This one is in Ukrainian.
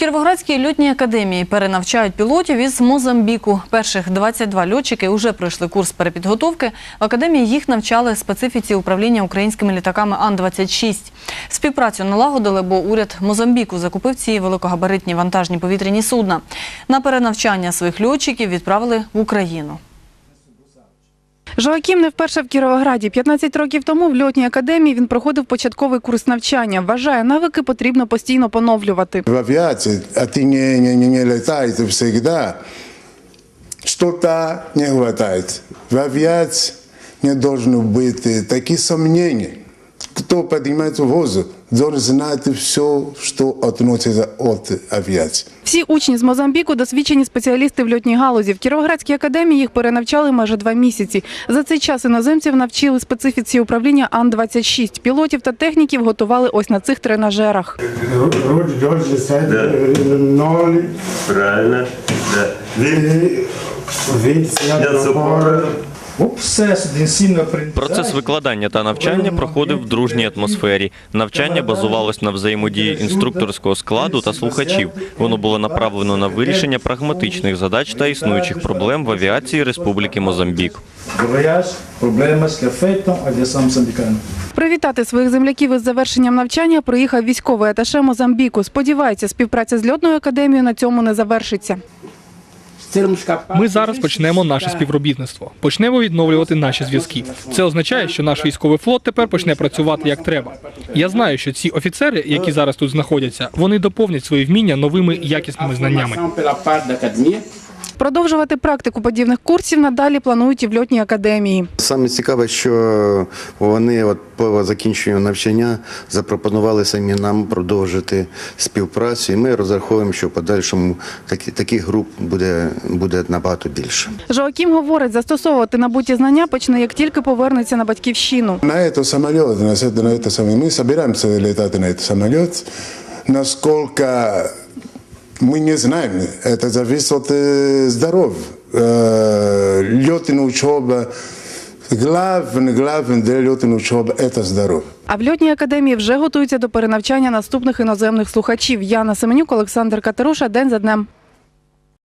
Кіровоградській льотній академії перенавчають пілотів із Мозамбіку. Перших 22 льотчики вже пройшли курс перепідготовки. В академії їх навчали специфіці управління українськими літаками Ан-26. Співпрацю налагодили, бо уряд Мозамбіку закупив ці великогабаритні вантажні повітряні судна. На перенавчання своїх льотчиків відправили в Україну. Жоакім не вперше в Кіровограді. 15 років тому в льотній академії він проходив початковий курс навчання. Вважає, навики потрібно постійно поновлювати. В авиации, а ты не, не, не, не летаешь всегда, что-то не хватает. В авиации не должно быть э, таких сомнений. Кто поднимается в воздух, должен знать все, что относится от авиации. Всі учні з Мозамбіку досвідчені спеціалісти в льотній галузі. В Кіровоградській академії їх перенавчали майже два місяці. За цей час іноземців навчили специфіці управління Ан-26. Пілотів та техніків готували ось на цих тренажерах. Правильно. Від Процес викладання та навчання проходив в дружній атмосфері. Навчання базувалось на взаємодії інструкторського складу та слухачів. Воно було направлено на вирішення прагматичних задач та існуючих проблем в авіації Республіки Мозамбік. Привітати своїх земляків із завершенням навчання приїхав військовий аташе Мозамбіку. Сподівається, співпраця з льотною академією на цьому не завершиться. Ми зараз почнемо наше співробітництво. Почнемо відновлювати наші зв'язки. Це означає, що наш військовий флот тепер почне працювати як треба. Я знаю, що ці офіцери, які зараз тут знаходяться, вони доповнять свої вміння новими якісними знаннями. pela parte da academia. Продовжувати практику подібних курсів надалі планують і в льотній академії. Саме цікаве, що вони от по закінченню навчання запропонували самі нам продовжити співпрацю, і ми розраховуємо, що в подальшому такі, таких груп буде, буде набагато більше. Жоакім говорить, застосовувати набуті знання почне, як тільки повернеться на батьківщину. На этот самолет, на это, на это самолет, мы собираемся летать на этот самолет. Насколько мы не знаем, это зависит от э, здоровья. Э, летная учеба, главное, главное для летной учебы – это здоровье. А в льотній академії вже готуються до перенавчання наступних іноземних слухачів. Яна Семенюк, Олександр Катеруша. День за днем.